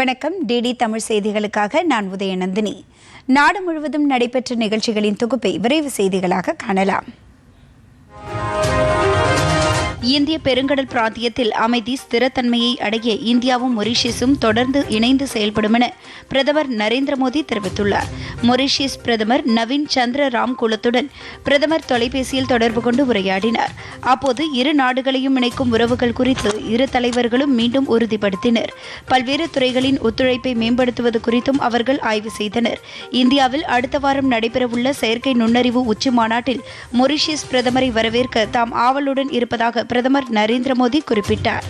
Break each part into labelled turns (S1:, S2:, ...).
S1: வணக்கம் டிடி தமிழ் செய்திகளுக்காக நான் உதயநந்தினி நாடு முழுவதும் நடைபெற்ற நிகழ்ச்சிகளின் தொகுப்பை விரைவு செய்திகளாக காணலாம்
S2: இந்திய பெருங்கடல் பிராந்தியத்தில் அமைதி ஸ்திரத்தன்மையை அடைய இந்தியாவும் மொரிஷியஸும் தொடர்ந்து இணைந்து செயல்படும் என பிரதமர் நரேந்திர மோடி தெரிவித்துள்ளார் மொரிஷியஸ் பிரதமர் நவீன் சந்திர ராம் குலத்துடன் பிரதமர் தொலைபேசியில் தொடர்பு கொண்டு உரையாடினார் அப்போது இரு நாடுகளையும் இணைக்கும் உறவுகள் குறித்து இரு தலைவர்களும் மீண்டும் உறுதிப்படுத்தினர் பல்வேறு துறைகளின் ஒத்துழைப்பை மேம்படுத்துவது குறித்தும் அவர்கள் ஆய்வு செய்தனர் இந்தியாவில் அடுத்த வாரம் நடைபெறவுள்ள செயற்கை நுண்ணறிவு உச்சி மாநாட்டில் மொரிஷியஸ் பிரதமரை வரவேற்க தாம் ஆவலுடன் இருப்பதாக பிரதமர் நரேந்திர மோடி குறிப்பிட்டார்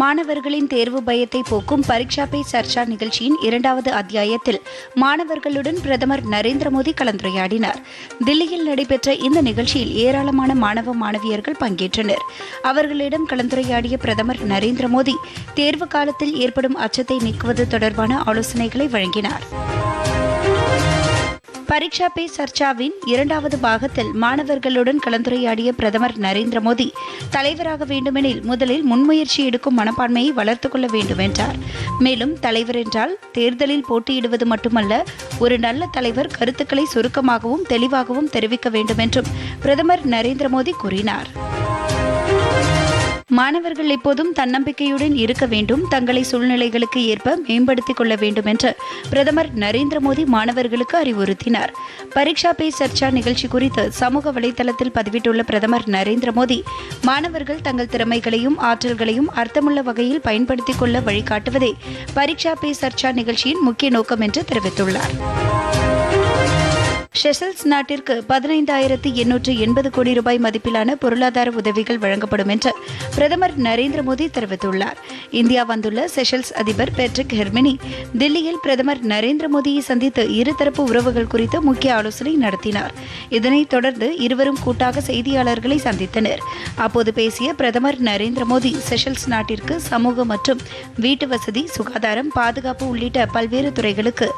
S2: மாணவர்களின் தேர்வு பயத்தை போக்கும் பரீட்சா பே சர்ச்சா நிகழ்ச்சியின் இரண்டாவது அத்தியாயத்தில் மாணவர்களுடன் பிரதமர் நரேந்திர மோடி கலந்துரையாடினார் தில்லியில் நடைபெற்ற இந்த நிகழ்ச்சியில் ஏராளமான மாணவ மாணவியர்கள் பங்கேற்றனர் அவர்களிடம் கலந்துரையாடிய பிரதமர் நரேந்திர மோடி தேர்வு காலத்தில் ஏற்படும் அச்சத்தை நீக்குவது தொடர்பான ஆலோசனைகளை வழங்கினார் பரீட்சா பே சர்ச்சாவின் இரண்டாவது பாகத்தில் மாணவர்களுடன் கலந்துரையாடிய பிரதமர் நரேந்திர மோடி தலைவராக வேண்டுமெனில் முதலில் முன்முயற்சி எடுக்கும் மனப்பான்மையை வளர்த்துக் கொள்ள வேண்டும் என்றார் மேலும் தலைவர் என்றால் தேர்தலில் போட்டியிடுவது மட்டுமல்ல ஒரு நல்ல தலைவர் கருத்துக்களை சுருக்கமாகவும் தெளிவாகவும் தெரிவிக்க வேண்டும் என்றும் பிரதமர் நரேந்திர மோடி கூறினார் மாணவர்கள் எப்போதும் தன்னம்பிக்கையுடன் இருக்க வேண்டும் தங்களை சூழ்நிலைகளுக்கு ஏற்ப மேம்படுத்திக் கொள்ள வேண்டும் என்று பிரதமர் நரேந்திர மோடி மாணவர்களுக்கு அறிவுறுத்தினார் பரீட்சா பே சர்ச்சா நிகழ்ச்சி குறித்து சமூக வலைதளத்தில் பதிவிட்டுள்ள பிரதமர் நரேந்திர மோடி மாணவர்கள் தங்கள் திறமைகளையும் ஆற்றல்களையும் அர்த்தமுள்ள வகையில் பயன்படுத்திக் கொள்ள வழிகாட்டுவதே பரீட்சா பே சர்ச்சா நிகழ்ச்சியின் முக்கிய நோக்கம் என்று தெரிவித்துள்ளார் ஷெசல்ஸ் நாட்டிற்கு பதினைந்தாயிரத்து எண்ணூற்று எண்பது கோடி ரூபாய் மதிப்பிலான பொருளாதார உதவிகள் வழங்கப்படும் என்று பிரதமர் நரேந்திர மோடி தெரிவித்துள்ளார் இந்தியா வந்துள்ள செஷல்ஸ் அதிபர் பேட்ரிக் ஹெர்மினி தில்லியில் பிரதமர் நரேந்திர மோடியை சந்தித்து இருதரப்பு உறவுகள் குறித்து முக்கிய ஆலோசனை நடத்தினார் இதனைத் தொடர்ந்து இருவரும் கூட்டாக செய்தியாளர்களை சந்தித்தனர் அப்போது பேசிய பிரதமர் நரேந்திர மோடி செஷல்ஸ் நாட்டிற்கு சமூக மற்றும் வீட்டு வசதி சுகாதாரம் பாதுகாப்பு உள்ளிட்ட பல்வேறு துறைகளுக்கு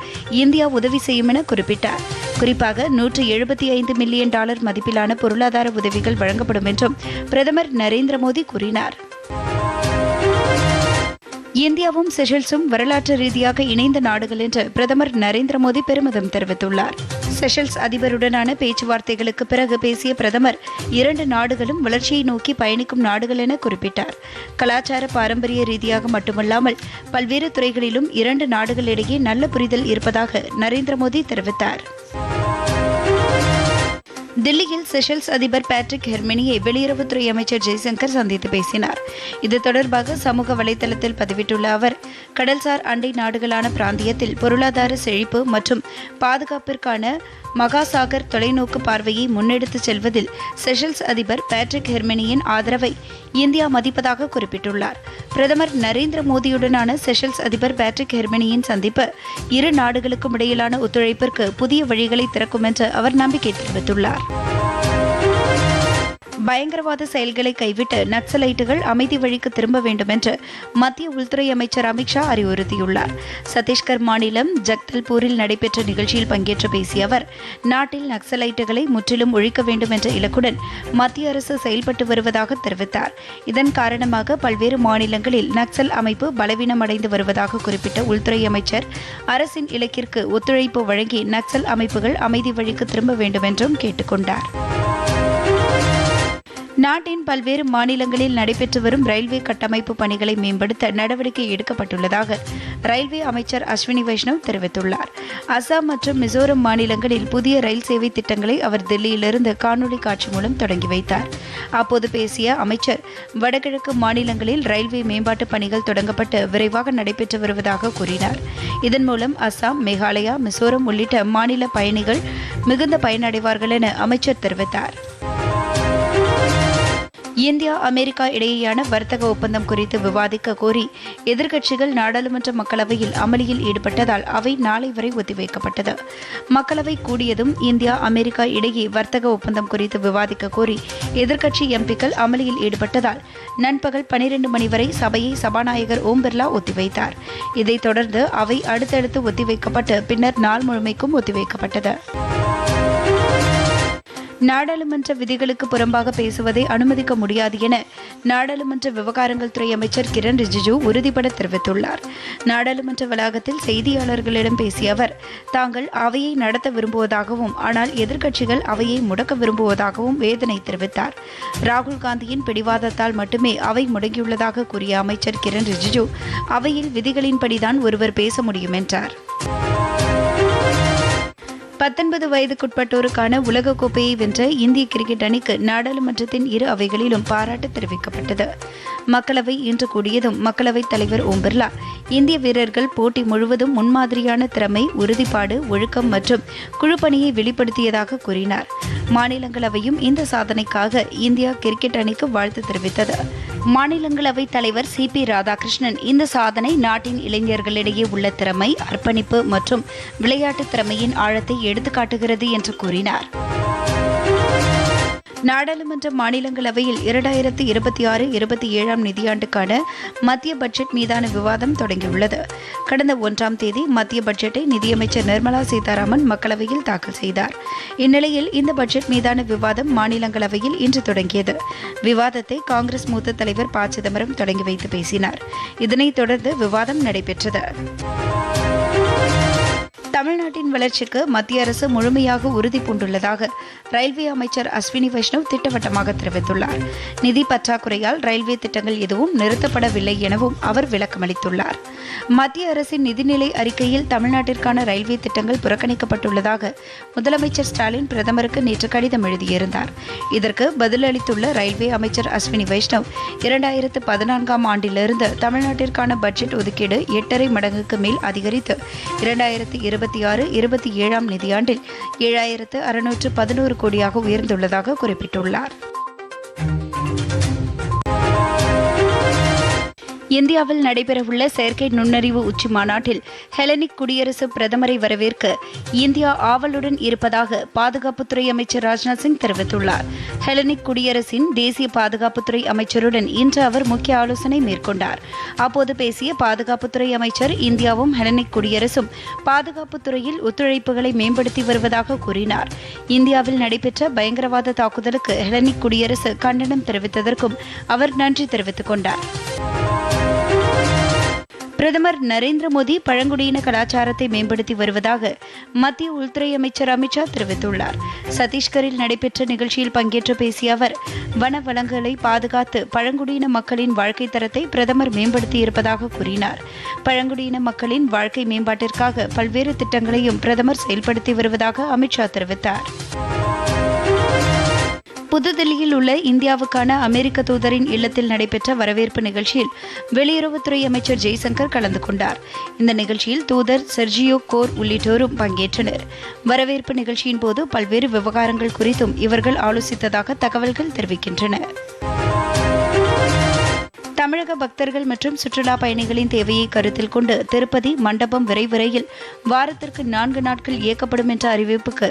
S2: இந்தியா உதவி செய்யும் என குறிப்பிட்டார் குறிப்பாக குறிப்பாக நூற்றி எழுபத்தி ஐந்து மில்லியன் டாலர் மதிப்பிலான பொருளாதார உதவிகள் வழங்கப்படும் என்றும் பிரதமர் நரேந்திர மோடி கூறினார் இந்தியாவும் செஷல்ஸும் வரலாற்று ரீதியாக இணைந்த நாடுகள் என்று பிரதமர் நரேந்திர மோடி பெருமிதம் தெரிவித்துள்ளார் செஷல்ஸ் அதிபருடனான பேச்சுவார்த்தைகளுக்கு பிறகு பேசிய பிரதமர் இரண்டு நாடுகளும் வளர்ச்சியை நோக்கி பயணிக்கும் நாடுகள் என குறிப்பிட்டார் கலாச்சார பாரம்பரிய ரீதியாக மட்டுமல்லாமல் பல்வேறு துறைகளிலும் இரண்டு நாடுகளிடையே நல்ல புரிதல் இருப்பதாக நரேந்திர மோடி தெரிவித்தார் தில்லியில் செஷல்ஸ் அதிபர் பேட்ரிக் ஹெர்மினியை வெளியுறவுத்துறை அமைச்சர் ஜெய்சங்கர் சந்தித்து பேசினார் இது தொடர்பாக சமூக வலைதளத்தில் பதிவிட்டுள்ள அவர் கடல்சார் அண்டை நாடுகளான பிராந்தியத்தில் பொருளாதார செழிப்பு மற்றும் பாதுகாப்பிற்கான மகாசாகர் தொலைநோக்கு பார்வையை முன்னெடுத்துச் செல்வதில் செஷல்ஸ் அதிபர் பேட்ரிக் ஹெர்மினியின் ஆதரவை இந்தியா மதிப்பதாக குறிப்பிட்டுள்ளார் பிரதமர் நரேந்திர மோடியுடனான செஷல்ஸ் அதிபர் பேட்ரிக் ஹெர்மனியின் சந்திப்பு இரு நாடுகளுக்கும் இடையிலான ஒத்துழைப்பிற்கு புதிய வழிகளை திறக்கும் என்று அவர் நம்பிக்கை தெரிவித்துள்ளார் பயங்கரவாத செயல்களை கைவிட்டு நக்சலைட்டுகள் அமைதி வழிக்கு திரும்ப வேண்டும் என்று மத்திய உள்துறை அமைச்சர் அமித்ஷா அறிவுறுத்தியுள்ளார் சத்தீஸ்கர் மாநிலம் ஜக்தல்பூரில் நடைபெற்ற நிகழ்ச்சியில் பங்கேற்று பேசிய அவர் நாட்டில் நக்சலைட்டுகளை முற்றிலும் ஒழிக்க வேண்டும் என்ற இலக்குடன் மத்திய அரசு செயல்பட்டு வருவதாக தெரிவித்தார் இதன் காரணமாக பல்வேறு மாநிலங்களில் நக்சல் அமைப்பு பலவீனமடைந்து வருவதாக குறிப்பிட்ட உள்துறை அமைச்சர் அரசின் இலக்கிற்கு ஒத்துழைப்பு வழங்கி நக்சல் அமைப்புகள் அமைதி வழிக்கு திரும்ப வேண்டும் என்றும் கேட்டுக்கொண்டார் நாட்டின் பல்வேறு மாநிலங்களில் நடைபெற்று வரும் ரயில்வே கட்டமைப்பு பணிகளை மேம்படுத்த நடவடிக்கை எடுக்கப்பட்டுள்ளதாக ரயில்வே அமைச்சர் அஸ்வினி வைஷ்ணவ் தெரிவித்துள்ளார் அசாம் மற்றும் மிசோரம் மாநிலங்களில் புதிய ரயில் சேவை திட்டங்களை அவர் தில்லியிலிருந்து காணொலி காட்சி மூலம் தொடங்கி வைத்தார் அப்போது பேசிய அமைச்சர் வடகிழக்கு மாநிலங்களில் ரயில்வே மேம்பாட்டு பணிகள் தொடங்கப்பட்டு விரைவாக நடைபெற்று வருவதாக கூறினார் இதன் மூலம் அசாம் மேகாலயா மிசோரம் உள்ளிட்ட மாநில பயணிகள் மிகுந்த பயனடைவார்கள் என அமைச்சர் தெரிவித்தார் இந்தியா அமெரிக்கா இடையேயான வர்த்தக ஒப்பந்தம் குறித்து விவாதிக்க கோரி எதிர்க்கட்சிகள் நாடாளுமன்ற மக்களவையில் அமளியில் ஈடுபட்டதால் அவை நாளை வரை ஒத்திவைக்கப்பட்டது மக்களவை கூடியதும் இந்தியா அமெரிக்கா இடையே வர்த்தக ஒப்பந்தம் குறித்து விவாதிக்க கோரி எதிர்க்கட்சி எம்பிக்கள் அமளியில் ஈடுபட்டதால் நண்பகல் பனிரெண்டு மணி வரை சபையை சபாநாயகர் ஓம் பிர்லா ஒத்திவைத்தார் இதைத் தொடர்ந்து அவை அடுத்தடுத்து ஒத்திவைக்கப்பட்டு பின்னர் நாள் முழுமைக்கும் ஒத்திவைக்கப்பட்டது நாடாளுமன்ற விதிகளுக்கு புறம்பாக பேசுவதை அனுமதிக்க முடியாது என நாடாளுமன்ற விவகாரங்கள் துறை அமைச்சர் கிரண் ரிஜிஜு உறுதிபட தெரிவித்துள்ளார் நாடாளுமன்ற வளாகத்தில் செய்தியாளர்களிடம் பேசிய அவர் தாங்கள் அவையை நடத்த விரும்புவதாகவும் ஆனால் எதிர்க்கட்சிகள் அவையை முடக்க விரும்புவதாகவும் வேதனை தெரிவித்தார் ராகுல் காந்தியின் பிடிவாதத்தால் மட்டுமே அவை முடங்கியுள்ளதாக கூறிய அமைச்சர் கிரண் ரிஜிஜு அவையில் விதிகளின்படிதான் ஒருவர் பேச முடியும் என்றார் பத்தொன்பது வயதுக்குட்பட்டோருக்கான உலகக்கோப்பையை வென்ற இந்திய கிரிக்கெட் அணிக்கு நாடாளுமன்றத்தின் இரு அவைகளிலும் பாராட்டு தெரிவிக்கப்பட்டது மக்களவை இன்று கூடியதும் மக்களவைத் தலைவர் ஓம் பிர்லா இந்திய வீரர்கள் போட்டி முழுவதும் முன்மாதிரியான திறமை உறுதிப்பாடு ஒழுக்கம் மற்றும் குழுப்பணியை வெளிப்படுத்தியதாக கூறினார் மாநிலங்களவையும் இந்த சாதனைக்காக இந்தியா கிரிக்கெட் அணிக்கு வாழ்த்து தெரிவித்தது மாநிலங்களவை தலைவர் சி பி ராதாகிருஷ்ணன் இந்த சாதனை நாட்டின் இளைஞர்களிடையே உள்ள திறமை அர்ப்பணிப்பு மற்றும் விளையாட்டு திறமையின் ஆழத்தை எடுத்துக்காட்டுகிறது என்று கூறினார் நாடாளுமன்ற மாநிலங்களவையில் இரண்டாயிரத்தி இருபத்தி ஆறு இருபத்தி ஏழாம் நிதியாண்டுக்கான மத்திய பட்ஜெட் மீதான விவாதம் தொடங்கியுள்ளது கடந்த ஒன்றாம் தேதி மத்திய பட்ஜெட்டை நிதியமைச்சர் நிர்மலா சீதாராமன் மக்களவையில் தாக்கல் செய்தார் இந்நிலையில் இந்த பட்ஜெட் மீதான விவாதம் மாநிலங்களவையில் இன்று தொடங்கியது விவாதத்தை காங்கிரஸ் மூத்த தலைவர் ப சிதம்பரம் தொடங்கி வைத்து பேசினார் இதனைத் தொடர்ந்து விவாதம் நடைபெற்றது தமிழ்நாட்டின் வளர்ச்சிக்கு மத்திய அரசு முழுமையாக உறுதி பூண்டுள்ளதாக ரயில்வே அமைச்சர் அஸ்வினி வைஷ்ணவ் திட்டவட்டமாக தெரிவித்துள்ளார் நிதி பற்றாக்குறையால் ரயில்வே திட்டங்கள் எதுவும் நிறுத்தப்படவில்லை எனவும் அவர் விளக்கமளித்துள்ளார் மத்திய அரசின் நிதிநிலை அறிக்கையில் தமிழ்நாட்டிற்கான ரயில்வே திட்டங்கள் புறக்கணிக்கப்பட்டுள்ளதாக முதலமைச்சர் ஸ்டாலின் பிரதமருக்கு நேற்று கடிதம் எழுதியிருந்தார் இதற்கு பதிலளித்துள்ள ரயில்வே அமைச்சர் அஸ்வினி வைஷ்ணவ் இரண்டாயிரத்து பதினான்காம் ஆண்டிலிருந்து தமிழ்நாட்டிற்கான பட்ஜெட் ஒதுக்கீடு எட்டரை மடங்குக்கு மேல் அதிகரித்து இரண்டாயிரத்து இருபத்தி ஆறு இருபத்தி ஏழாம் நிதியாண்டில் ஏழாயிரத்து அறுநூற்று பதினோரு கோடியாக உயர்ந்துள்ளதாக குறிப்பிட்டுள்ளார் இந்தியாவில் நடைபெறவுள்ள செயற்கை நுண்ணறிவு உச்சி மாநாட்டில் ஹெலனிக் குடியரசு பிரதமரை வரவேற்க இந்தியா ஆவலுடன் இருப்பதாக பாதுகாப்புத்துறை அமைச்சர் ராஜ்நாத் சிங் தெரிவித்துள்ளார் ஹெலனிக் குடியரசின் தேசிய பாதுகாப்புத்துறை அமைச்சருடன் இன்று அவர் முக்கிய ஆலோசனை மேற்கொண்டார் அப்போது பேசிய பாதுகாப்புத்துறை அமைச்சர் இந்தியாவும் ஹெலனிக் குடியரசும் பாதுகாப்புத்துறையில் ஒத்துழைப்புகளை மேம்படுத்தி வருவதாக கூறினார் இந்தியாவில் நடைபெற்ற பயங்கரவாத தாக்குதலுக்கு ஹெலனிக் குடியரசு கண்டனம் தெரிவித்ததற்கும் அவர் நன்றி தெரிவித்துக் கொண்டார் பிரதமர் நரேந்திர மோடி பழங்குடியின கலாச்சாரத்தை மேம்படுத்தி வருவதாக மத்திய உள்துறை அமைச்சர் அமித்ஷா தெரிவித்துள்ளார் சத்தீஸ்கரில் நடைபெற்ற நிகழ்ச்சியில் பங்கேற்று பேசிய அவர் வன வளங்களை பாதுகாத்து பழங்குடியின மக்களின் வாழ்க்கை தரத்தை பிரதமர் மேம்படுத்தியிருப்பதாக கூறினார் பழங்குடியின மக்களின் வாழ்க்கை மேம்பாட்டிற்காக பல்வேறு திட்டங்களையும் பிரதமர் செயல்படுத்தி வருவதாக அமித்ஷா தெரிவித்தார் புதுதில்லியில் உள்ள இந்தியாவுக்கான அமெரிக்க தூதரின் இல்லத்தில் நடைபெற்ற வரவேற்பு நிகழ்ச்சியில் வெளியுறவுத்துறை அமைச்சர் ஜெய்சங்கர் கலந்து கொண்டார் இந்த நிகழ்ச்சியில் தூதர் செர்ஜியோ கோர் உள்ளிட்டோரும் பங்கேற்றனர் வரவேற்பு நிகழ்ச்சியின் போது பல்வேறு விவகாரங்கள் குறித்தும் இவர்கள் ஆலோசித்ததாக தகவல்கள் தெரிவிக்கின்றன தமிழக பக்தர்கள் மற்றும் சுற்றுலா பயணிகளின் தேவையை கருத்தில் கொண்டு திருப்பதி மண்டபம் விரைவிரையில் வாரத்திற்கு நான்கு நாட்கள் இயக்கப்படும் என்ற அறிவிப்புக்கு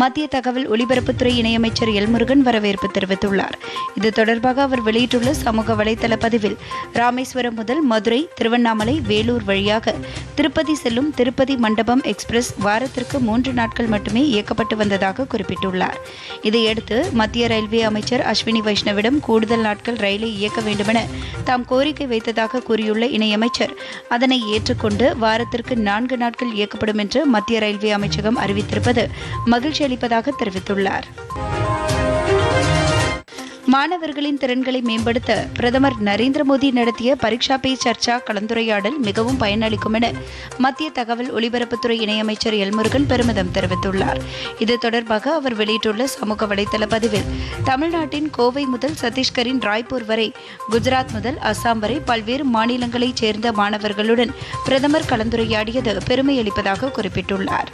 S2: மத்திய தகவல் ஒலிபரப்புத்துறை இணையமைச்சர் எல்முருகன் வரவேற்பு தெரிவித்துள்ளார் இது தொடர்பாக அவர் வெளியிட்டுள்ள சமூக வலைதள பதிவில் ராமேஸ்வரம் முதல் மதுரை திருவண்ணாமலை வேலூர் வழியாக திருப்பதி செல்லும் திருப்பதி மண்டபம் எக்ஸ்பிரஸ் வாரத்திற்கு மூன்று நாட்கள் மட்டுமே இயக்கப்பட்டு வந்ததாக குறிப்பிட்டுள்ளார் இதையடுத்து மத்திய ரயில்வே அமைச்சர் அஸ்வினி வைஷ்ணவிடம் கூடுதல் நாட்கள் ரயிலை இயக்க வேண்டுமென தாம் கோரிக்கை வைத்ததாக கூறியுள்ள இணையமைச்சர் அதனை ஏற்றுக்கொண்டு வாரத்திற்கு நான்கு நாட்கள் இயக்கப்படும் என்று மத்திய ரயில்வே அமைச்சகம் அறிவித்திருப்பது மகிழ்ச்சி அளிப்பதாக தெரிவித்துள்ளார் மாணவர்களின் திறன்களை மேம்படுத்த பிரதமர் நரேந்திர மோடி நடத்திய பரீட்சா பே சர்ச்சா கலந்துரையாடல் மிகவும் பயனளிக்கும் என மத்திய தகவல் ஒலிபரப்புத்துறை இணையமைச்சர் எல்முருகன் பெருமிதம் தெரிவித்துள்ளார் இது தொடர்பாக அவர் வெளியிட்டுள்ள சமூக வலைதள பதிவில் தமிழ்நாட்டின் கோவை முதல் சத்தீஸ்கரின் ராய்ப்பூர் வரை குஜராத் முதல் அஸ்ஸாம் வரை பல்வேறு மாநிலங்களைச் சேர்ந்த மாணவர்களுடன் பிரதமர் கலந்துரையாடியது பெருமையளிப்பதாக குறிப்பிட்டுள்ளார்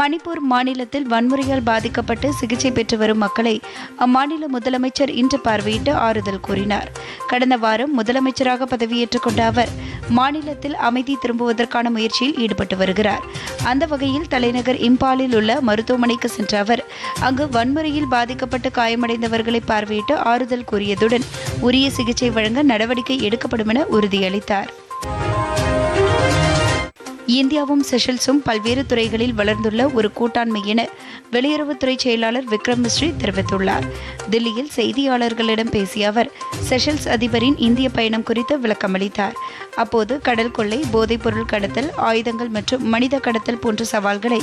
S2: மணிப்பூர் மாநிலத்தில் வன்முறையால் பாதிக்கப்பட்டு சிகிச்சை பெற்று வரும் மக்களை அம்மாநில முதலமைச்சர் இன்று பார்வையிட்டு ஆறுதல் கூறினார் கடந்த வாரம் முதலமைச்சராக பதவியேற்றுக் கொண்ட அவர் மாநிலத்தில் அமைதி திரும்புவதற்கான முயற்சியில் ஈடுபட்டு வருகிறார் அந்த வகையில் தலைநகர் இம்பாலில் உள்ள மருத்துவமனைக்கு சென்ற அவர் அங்கு வன்முறையில் பாதிக்கப்பட்டு காயமடைந்தவர்களை பார்வையிட்டு ஆறுதல் கூறியதுடன் உரிய சிகிச்சை வழங்க நடவடிக்கை எடுக்கப்படும் என உறுதியளித்தார் இந்தியாவும் செஷல்ஸும் பல்வேறு துறைகளில் வளர்ந்துள்ள ஒரு கூட்டாண்மை என வெளியுறவுத்துறை செயலாளர் விக்ரம் மிஸ்ரி தெரிவித்துள்ளார் தில்லியில் செய்தியாளர்களிடம் பேசிய அவர் செஷல்ஸ் அதிபரின் இந்திய பயணம் குறித்து விளக்கமளித்தார் அப்போது கடல் கொள்ளை போதைப்பொருள் கடத்தல் ஆயுதங்கள் மற்றும் மனித கடத்தல் போன்ற சவால்களை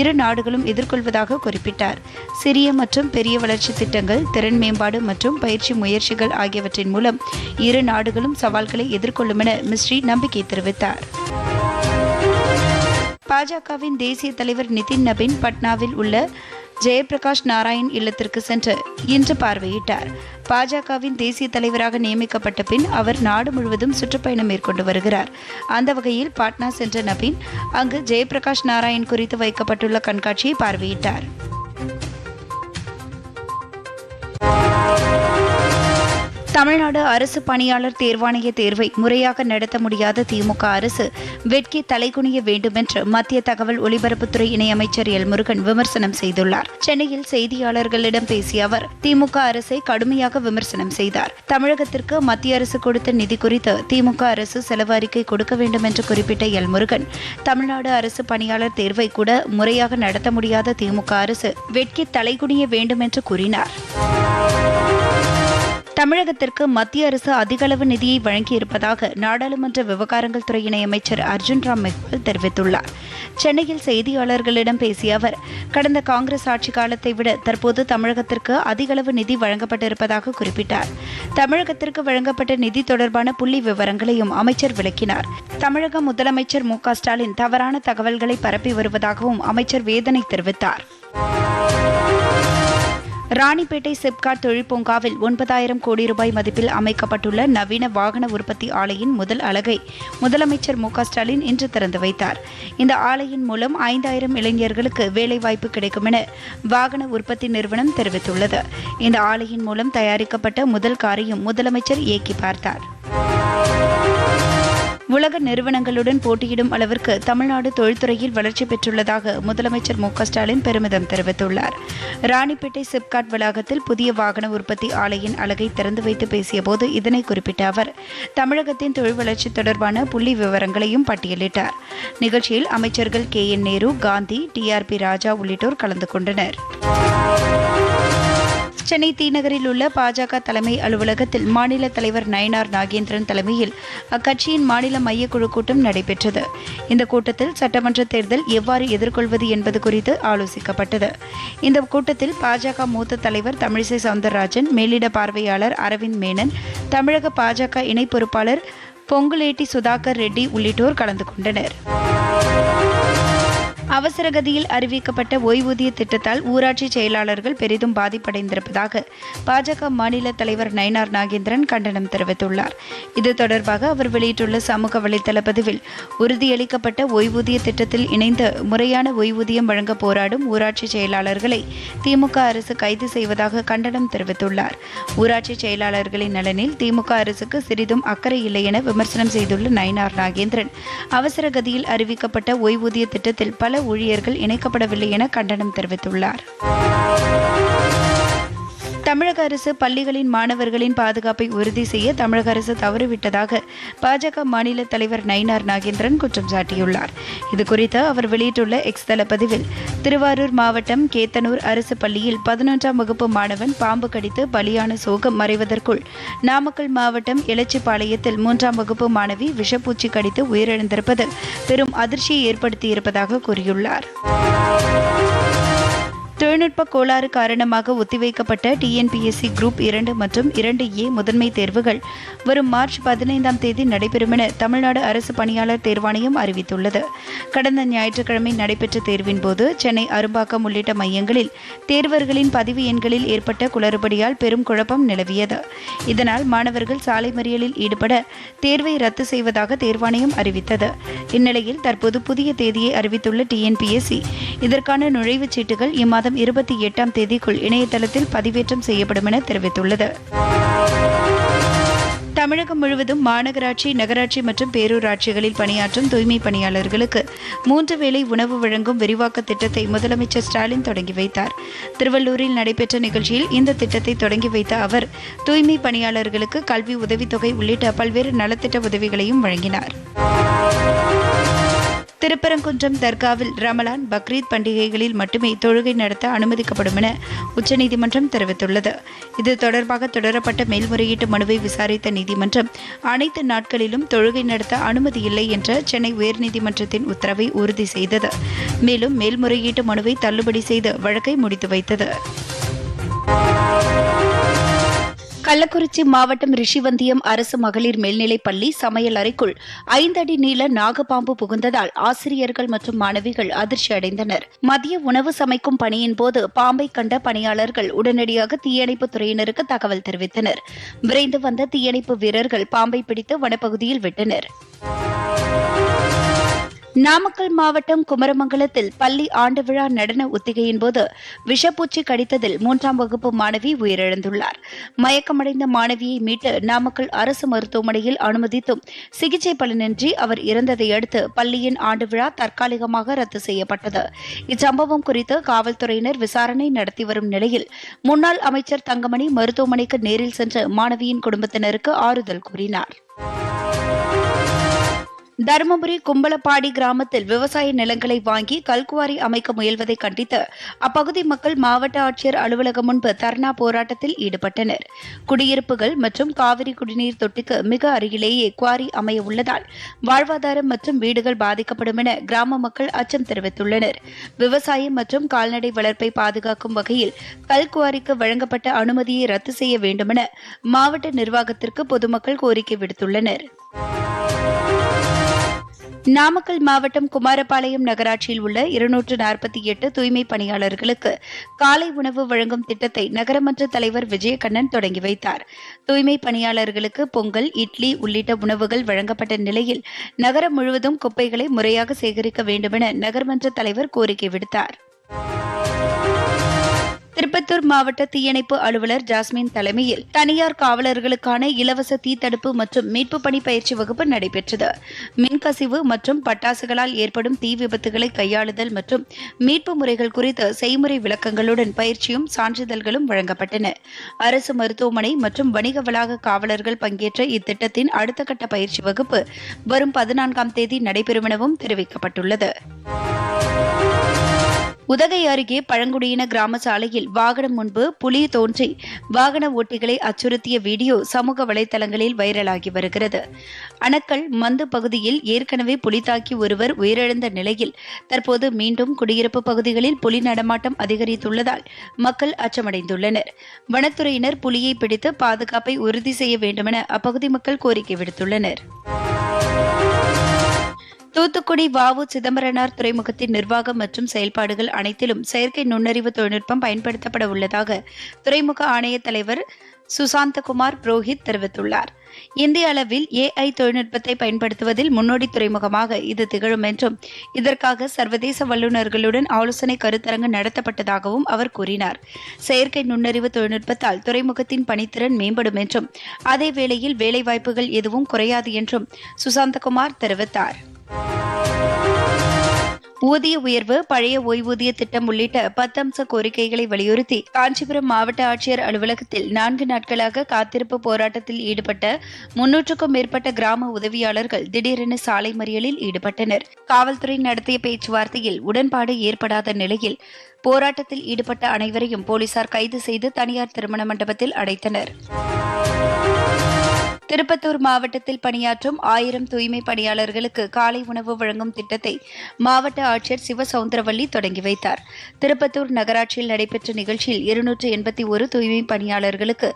S2: இரு நாடுகளும் எதிர்கொள்வதாக குறிப்பிட்டார் சிறிய மற்றும் பெரிய வளர்ச்சி திட்டங்கள் திறன் மேம்பாடு மற்றும் பயிற்சி முயற்சிகள் ஆகியவற்றின் மூலம் இரு நாடுகளும் சவால்களை எதிர்கொள்ளும் என மிஸ்ரி நம்பிக்கை தெரிவித்தார் பாஜகவின் தேசிய தலைவர் நிதின் நபின் பட்னாவில் உள்ள ஜெயபிரகாஷ் நாராயண் இல்லத்திற்கு சென்று இன்று பார்வையிட்டார் பாஜகவின் தேசிய தலைவராக நியமிக்கப்பட்ட பின் அவர் நாடு முழுவதும் சுற்றுப்பயணம் மேற்கொண்டு வருகிறார் அந்த வகையில் பாட்னா சென்ற நபின் அங்கு ஜெயபிரகாஷ் நாராயண் குறித்து வைக்கப்பட்டுள்ள கண்காட்சியை பார்வையிட்டார் தமிழ்நாடு அரசு பணியாளர் தேர்வாணைய தேர்வை முறையாக நடத்த முடியாத திமுக அரசு வெட்கி தலைகுனிய வேண்டுமென்று மத்திய தகவல் ஒலிபரப்புத்துறை இணையமைச்சர் எல் முருகன் விமர்சனம் செய்துள்ளார் சென்னையில் செய்தியாளர்களிடம் பேசிய அவர் திமுக அரசை கடுமையாக விமர்சனம் செய்தார் தமிழகத்திற்கு மத்திய அரசு கொடுத்த நிதி குறித்து திமுக அரசு செலவு அறிக்கை கொடுக்க வேண்டும் என்று குறிப்பிட்ட எல் முருகன் தமிழ்நாடு அரசு பணியாளர் தேர்வை கூட முறையாக நடத்த முடியாத திமுக அரசு வெட்கி தலைகுனிய வேண்டும் என்று கூறினார் தமிழகத்திற்கு மத்திய அரசு அதிகளவு நிதியை வழங்கியிருப்பதாக நாடாளுமன்ற விவகாரங்கள் துறை இணையமைச்சர் அர்ஜுன் ராம் மெக்வால் தெரிவித்துள்ளார் சென்னையில் செய்தியாளர்களிடம் பேசிய அவர் கடந்த காங்கிரஸ் ஆட்சி காலத்தை விட தற்போது தமிழகத்திற்கு அதிகளவு நிதி வழங்கப்பட்டிருப்பதாக குறிப்பிட்டார் தமிழகத்திற்கு வழங்கப்பட்ட நிதி தொடர்பான புள்ளி விவரங்களையும் அமைச்சர் விளக்கினார் தமிழக முதலமைச்சர் மு ஸ்டாலின் தவறான தகவல்களை பரப்பி வருவதாகவும் அமைச்சர் வேதனை தெரிவித்தார் ராணிப்பேட்டை சிப்காட் தொழிற்பூங்காவில் ஒன்பதாயிரம் கோடி ரூபாய் மதிப்பில் அமைக்கப்பட்டுள்ள நவீன வாகன உற்பத்தி ஆலையின் முதல் அலகை முதலமைச்சர் மு ஸ்டாலின் இன்று திறந்து வைத்தார் இந்த ஆலையின் மூலம் ஐந்தாயிரம் இளைஞர்களுக்கு வேலைவாய்ப்பு கிடைக்கும் என வாகன உற்பத்தி நிறுவனம் தெரிவித்துள்ளது இந்த ஆலையின் மூலம் தயாரிக்கப்பட்ட முதல் காரையும் முதலமைச்சர் இயக்கி பார்த்தார் உலக நிறுவனங்களுடன் போட்டியிடும் அளவிற்கு தமிழ்நாடு தொழில்துறையில் வளர்ச்சி பெற்றுள்ளதாக முதலமைச்சர் மு ஸ்டாலின் பெருமிதம் தெரிவித்துள்ளார் ராணிப்பேட்டை சிப்காட் வளாகத்தில் புதிய வாகன உற்பத்தி ஆலையின் அலகை திறந்து வைத்து பேசியபோது இதனை குறிப்பிட்ட அவர் தமிழகத்தின் தொழில் வளர்ச்சி தொடர்பான புள்ளி விவரங்களையும் பட்டியலிட்டார் நிகழ்ச்சியில் அமைச்சர்கள் K N Nehru Gandhi T R B Raja உள்ளிட்டோர் கலந்து கொண்டனர் சென்னை தீநகரில் உள்ள பாஜக தலைமை அலுவலகத்தில் மாநில தலைவர் நயனார் நாகேந்திரன் தலைமையில் அக்கட்சியின் மாநில மையக்குழு கூட்டம் நடைபெற்றது இந்த கூட்டத்தில் சட்டமன்ற தேர்தல் எவ்வாறு எதிர்கொள்வது என்பது குறித்து ஆலோசிக்கப்பட்டது இந்த கூட்டத்தில் பாஜக மூத்த தலைவர் தமிழிசை சவுந்தரராஜன் மேலிட பார்வையாளர் அரவிந்த் மேனன் தமிழக பாஜக இணை பொறுப்பாளர் பொங்குலேட்டி சுதாகர் ரெட்டி உள்ளிட்டோர் கலந்து கொண்டனர் அவசரகதியில் அறிவிக்கப்பட்ட ஓய்வூதிய திட்டத்தால் ஊராட்சி செயலாளர்கள் பெரிதும் பாதிப்படைந்திருப்பதாக பாஜக மாநில தலைவர் நயனார் நாகேந்திரன் கண்டனம் தெரிவித்துள்ளார் இது தொடர்பாக அவர் வெளியிட்டுள்ள சமூக வலைதள பதிவில் உறுதியளிக்கப்பட்ட ஓய்வூதிய திட்டத்தில் இணைந்து முறையான ஓய்வூதியம் வழங்க போராடும் ஊராட்சி செயலாளர்களை திமுக அரசு கைது செய்வதாக கண்டனம் தெரிவித்துள்ளார் ஊராட்சி செயலாளர்களின் நலனில் திமுக அரசுக்கு சிறிதும் அக்கறை இல்லை என விமர்சனம் செய்துள்ள நயனார் நாகேந்திரன் அவசரகதியில் அறிவிக்கப்பட்ட ஓய்வூதிய திட்டத்தில் பல ஊழியர்கள் இணைக்கப்படவில்லை என கண்டனம் தெரிவித்துள்ளார் தமிழக அரசு பள்ளிகளின் மாணவர்களின் பாதுகாப்பை உறுதி செய்ய தமிழக அரசு தவறிவிட்டதாக பாஜக மாநில தலைவர் நயினார் நாகேந்திரன் குற்றம் சாட்டியுள்ளார் இதுகுறித்து அவர் வெளியிட்டுள்ள எக்ஸ் தளப்பதிவில் திருவாரூர் மாவட்டம் கேத்தனூர் அரசு பள்ளியில் பதினொன்றாம் வகுப்பு மாணவன் பாம்பு கடித்து பலியான சோகம் மறைவதற்குள் நாமக்கல் மாவட்டம் எலச்சிபாளையத்தில் மூன்றாம் வகுப்பு மாணவி விஷப்பூச்சி கடித்து உயிரிழந்திருப்பது பெரும் அதிர்ச்சியை ஏற்படுத்தியிருப்பதாக கூறியுள்ளார் தொழில்நுட்ப கோளாறு காரணமாக ஒத்திவைக்கப்பட்ட டிஎன்பிஎஸ்சி குரூப் இரண்டு மற்றும் இரண்டு ஏ முதன்மை தேர்வுகள் வரும் மார்ச் பதினைந்தாம் தேதி நடைபெறும் என தமிழ்நாடு அரசு பணியாளர் தேர்வாணையம் அறிவித்துள்ளது கடந்த ஞாயிற்றுக்கிழமை நடைபெற்ற தேர்வின் போது சென்னை அரும்பாக்கம் உள்ளிட்ட மையங்களில் தேர்வர்களின் பதிவு எண்களில் ஏற்பட்ட குளறுபடியால் பெரும் குழப்பம் நிலவியது இதனால் மாணவர்கள் சாலை மறியலில் ஈடுபட தேர்வை ரத்து செய்வதாக தேர்வாணையம் அறிவித்தது இந்நிலையில் தற்போது புதிய தேதியை அறிவித்துள்ள டிஎன்பிஎஸ்சி இதற்கான நுழைவுச் சீட்டுகள் இம்மாதம் இருபத்தி எட்டாம் தேதிக்குள் இணையதளத்தில் பதிவேற்றம் செய்யப்படும் என தெரிவித்துள்ளது தமிழகம் முழுவதும் மாநகராட்சி நகராட்சி மற்றும் பேரூராட்சிகளில் பணியாற்றும் தூய்மை பணியாளர்களுக்கு மூன்று வேளை உணவு வழங்கும் விரிவாக்க திட்டத்தை முதலமைச்சர் ஸ்டாலின் தொடங்கி வைத்தார் திருவள்ளூரில் நடைபெற்ற நிகழ்ச்சியில் இந்த திட்டத்தை தொடங்கி வைத்த அவர் தூய்மை பணியாளர்களுக்கு கல்வி உதவித்தொகை உள்ளிட்ட பல்வேறு நலத்திட்ட உதவிகளையும் வழங்கினார் திருப்பரங்குன்றம் தர்காவில் ரமலான் பக்ரீத் பண்டிகைகளில் மட்டுமே தொழுகை நடத்த அனுமதிக்கப்படும் என உச்சநீதிமன்றம் தெரிவித்துள்ளது இது தொடர்பாக தொடரப்பட்ட மேல்முறையீட்டு மனுவை விசாரித்த நீதிமன்றம் அனைத்து நாட்களிலும் தொழுகை நடத்த அனுமதி இல்லை என்ற சென்னை உயர்நீதிமன்றத்தின் உத்தரவை உறுதி செய்தது மேலும் மேல்முறையீட்டு மனுவை தள்ளுபடி செய்து வழக்கை முடித்து வைத்தது கள்ளக்குறிச்சி மாவட்டம் ரிஷிவந்தியம் அரசு மகளிர் மேல்நிலைப் பள்ளி சமையல் அறைக்குள் ஐந்தடி நீள நாகபாம்பு புகுந்ததால் ஆசிரியர்கள் மற்றும் மாணவிகள் அதிர்ச்சி அடைந்தனர் மதிய உணவு சமைக்கும் பணியின் போது பாம்பை கண்ட பணியாளர்கள் உடனடியாக தீயணைப்பு துறையினருக்கு தகவல் தெரிவித்தனர் விரைந்து வந்த தீயணைப்பு வீரர்கள் பாம்பை பிடித்து வனப்பகுதியில் விட்டனர் நாமக்கல் மாவட்டம் குமரமங்கலத்தில் பள்ளி ஆண்டு விழா நடன ஒத்திகையின் போது விஷப்பூச்சி கடித்ததில் மூன்றாம் வகுப்பு மாணவி உயிரிழந்துள்ளார் மயக்கமடைந்த மாணவியை மீட்டு நாமக்கல் அரசு மருத்துவமனையில் அனுமதித்தும் சிகிச்சை பலனின்றி அவர் இறந்ததை அடுத்து பள்ளியின் ஆண்டு விழா தற்காலிகமாக ரத்து செய்யப்பட்டது இச்சம்பவம் குறித்து காவல்துறையினர் விசாரணை நடத்தி வரும் நிலையில் முன்னாள் அமைச்சர் தங்கமணி மருத்துவமனைக்கு நேரில் சென்று மாணவியின் குடும்பத்தினருக்கு ஆறுதல் கூறினார் தருமபுரி கும்பலப்பாடி கிராமத்தில் விவசாய நிலங்களை வாங்கி கல்குவாரி அமைக்க முயல்வதை கண்டித்து அப்பகுதி மக்கள் மாவட்ட ஆட்சியர் அலுவலகம் முன்பு தர்ணா போராட்டத்தில் ஈடுபட்டனர் குடியிருப்புகள் மற்றும் காவிரி குடிநீர் தொட்டிக்கு மிக அருகிலேயே குவாரி அமைய உள்ளதால் வாழ்வாதாரம் மற்றும் வீடுகள் பாதிக்கப்படும் என கிராம மக்கள் அச்சம் தெரிவித்துள்ளனர் விவசாயம் மற்றும் கால்நடை வளர்ப்பை பாதுகாக்கும் வகையில் கல்குவாரிக்கு வழங்கப்பட்ட அனுமதியை ரத்து செய்ய வேண்டுமென மாவட்ட நிர்வாகத்திற்கு பொதுமக்கள் கோரிக்கை விடுத்துள்ளனர் நாமக்கல் மாவட்டம் குமாரபாளையம் நகராட்சியில் உள்ள இருநூற்று நாற்பத்தி எட்டு தூய்மை பணியாளர்களுக்கு காலை உணவு வழங்கும் திட்டத்தை நகரமன்ற தலைவர் விஜயகண்ணன் தொடங்கி வைத்தார் தூய்மை பணியாளர்களுக்கு பொங்கல் இட்லி உள்ளிட்ட உணவுகள் வழங்கப்பட்ட நிலையில் நகரம் முழுவதும் குப்பைகளை முறையாக சேகரிக்க வேண்டுமென நகர்மன்ற தலைவர் கோரிக்கை விடுத்தார் திருப்பத்தூர் மாவட்ட தீயணைப்பு அலுவலர் ஜாஸ்மின் தலைமையில் தனியார் காவலர்களுக்கான இலவச தீத்தடுப்பு மற்றும் மீட்பு பணி பயிற்சி வகுப்பு நடைபெற்றது மின்கசிவு மற்றும் பட்டாசுகளால் ஏற்படும் தீ விபத்துகளை கையாளுதல் மற்றும் மீட்பு முறைகள் குறித்த செய்முறை விளக்கங்களுடன் பயிற்சியும் சான்றிதழ்களும் வழங்கப்பட்டன அரசு மருத்துவமனை மற்றும் வணிக வளாக காவலர்கள் பங்கேற்ற இத்திட்டத்தின் அடுத்த கட்ட பயிற்சி வகுப்பு வரும் பதினான்காம் தேதி நடைபெறும் எனவும் தெரிவிக்கப்பட்டுள்ளது உதகை அருகே பழங்குடியின கிராம சாலையில் வாகனம் முன்பு புலி தோன்றி வாகன ஓட்டிகளை அச்சுறுத்திய வீடியோ சமூக வலைதளங்களில் வைரலாகி வருகிறது அணக்கல் மந்து பகுதியில் ஏற்கனவே புலி தாக்கி ஒருவர் உயிரிழந்த நிலையில் தற்போது மீண்டும் குடியிருப்பு பகுதிகளில் புலி நடமாட்டம் அதிகரித்துள்ளதால் மக்கள் அச்சமடைந்துள்ளனர் வனத்துறையினர் புலியை பிடித்து பாதுகாப்பை உறுதி செய்ய வேண்டுமென அப்பகுதி மக்கள் கோரிக்கை விடுத்துள்ளனர் தூத்துக்குடி வாவு சிதம்பரனார் துறைமுகத்தின் நிர்வாகம் மற்றும் செயல்பாடுகள் அனைத்திலும் செயற்கை நுண்ணறிவு தொழில்நுட்பம் பயன்படுத்தப்பட உள்ளதாக துறைமுக ஆணைய தலைவர் சுசாந்தகுமார் புரோஹித் தெரிவித்துள்ளார் இந்திய அளவில் ஏஐ தொழில்நுட்பத்தை பயன்படுத்துவதில் முன்னோடி துறைமுகமாக இது திகழும் என்றும் இதற்காக சர்வதேச வல்லுநர்களுடன் ஆலோசனை கருத்தரங்கு நடத்தப்பட்டதாகவும் அவர் கூறினார் செயற்கை நுண்ணறிவு தொழில்நுட்பத்தால் துறைமுகத்தின் பணித்திறன் மேம்படும் என்றும் அதே வேளையில் வேலைவாய்ப்புகள் எதுவும் குறையாது என்றும் சுசாந்தகுமார் தெரிவித்தார் ஊதிய உயர்வு பழைய ஓய்வூதிய திட்டம் உள்ளிட்ட பத்தம்ச கோரிக்கைகளை வலியுறுத்தி காஞ்சிபுரம் மாவட்ட ஆட்சியர் அலுவலகத்தில் நான்கு நாட்களாக காத்திருப்பு போராட்டத்தில் ஈடுபட்ட முன்னூற்றுக்கும் மேற்பட்ட கிராம உதவியாளர்கள் திடீரென சாலை மறியலில் ஈடுபட்டனர் காவல்துறை நடத்திய பேச்சுவார்த்தையில் உடன்பாடு ஏற்படாத நிலையில் போராட்டத்தில் ஈடுபட்ட அனைவரையும் போலீசார் கைது செய்து தனியார் திருமண மண்டபத்தில் அடைத்தனர் திருப்பத்தூர் மாவட்டத்தில் பணியாற்றும் ஆயிரம் தூய்மை பணியாளர்களுக்கு காலை உணவு வழங்கும் திட்டத்தை மாவட்ட ஆட்சியர் சிவசவுந்தரவல்லி தொடங்கி வைத்தார் திருப்பத்தூர் நகராட்சியில் நடைபெற்ற நிகழ்ச்சியில் இருநூற்று எண்பத்தி ஒரு தூய்மை பணியாளர்களுக்கு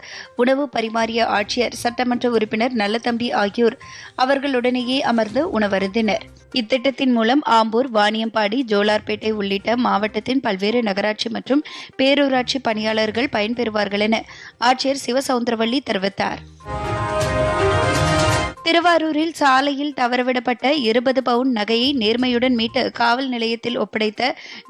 S2: உணவு பரிமாறிய ஆட்சியர் சட்டமன்ற உறுப்பினர் நல்லதம்பி ஆகியோர் அவர்களுடனேயே அமர்ந்து உணவருந்தினர் இத்திட்டத்தின் மூலம் ஆம்பூர் வாணியம்பாடி ஜோலார்பேட்டை உள்ளிட்ட மாவட்டத்தின் பல்வேறு நகராட்சி மற்றும் பேரூராட்சி பணியாளர்கள் பயன்பெறுவார்கள் என ஆட்சியர் சிவசவுந்தரவள்ளி தெரிவித்தார் திருவாரூரில் சாலையில் தவறவிடப்பட்ட இருபது பவுன் நகையை நேர்மையுடன் மீட்டு காவல் நிலையத்தில் ஒப்படைத்த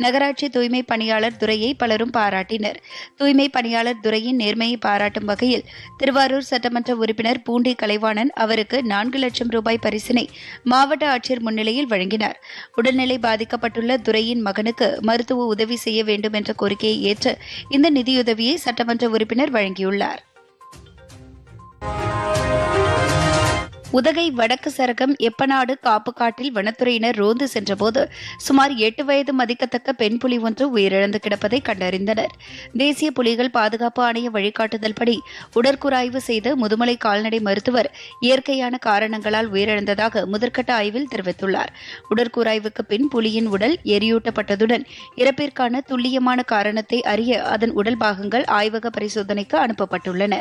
S2: நகராட்சி தூய்மை பணியாளர் துறையை பலரும் பாராட்டினர் தூய்மை பணியாளர் துறையின் நேர்மையை பாராட்டும் வகையில் திருவாரூர் சட்டமன்ற உறுப்பினர் பூண்டி கலைவாணன் அவருக்கு நான்கு லட்சம் ரூபாய் பரிசினை மாவட்ட ஆட்சியர் முன்னிலையில் வழங்கினார் உடல்நிலை பாதிக்கப்பட்டுள்ள துறையின் மகனுக்கு மருத்துவ உதவி செய்ய வேண்டும் என்ற கோரிக்கையை ஏற்று இந்த நிதியுதவியை சட்டமன்ற உறுப்பினர் வழங்கியுள்ளார் உதகை வடக்கு சரகம் எப்பநாடு காப்புக்காட்டில் வனத்துறையினர் ரோந்து சென்றபோது சுமார் எட்டு வயது மதிக்கத்தக்க பெண் புலி ஒன்று உயிரிழந்து கிடப்பதை கண்டறிந்தனர் தேசிய புலிகள் பாதுகாப்பு ஆணைய வழிகாட்டுதல்படி படி உடற்குறாய்வு செய்த முதுமலை கால்நடை மருத்துவர் இயற்கையான காரணங்களால் உயிரிழந்ததாக முதற்கட்ட ஆய்வில் தெரிவித்துள்ளார் உடற்குறாய்வுக்கு பின் புலியின் உடல் எரியூட்டப்பட்டதுடன் இறப்பிற்கான துல்லியமான காரணத்தை அறிய அதன் உடல் பாகங்கள் ஆய்வக பரிசோதனைக்கு அனுப்பப்பட்டுள்ளன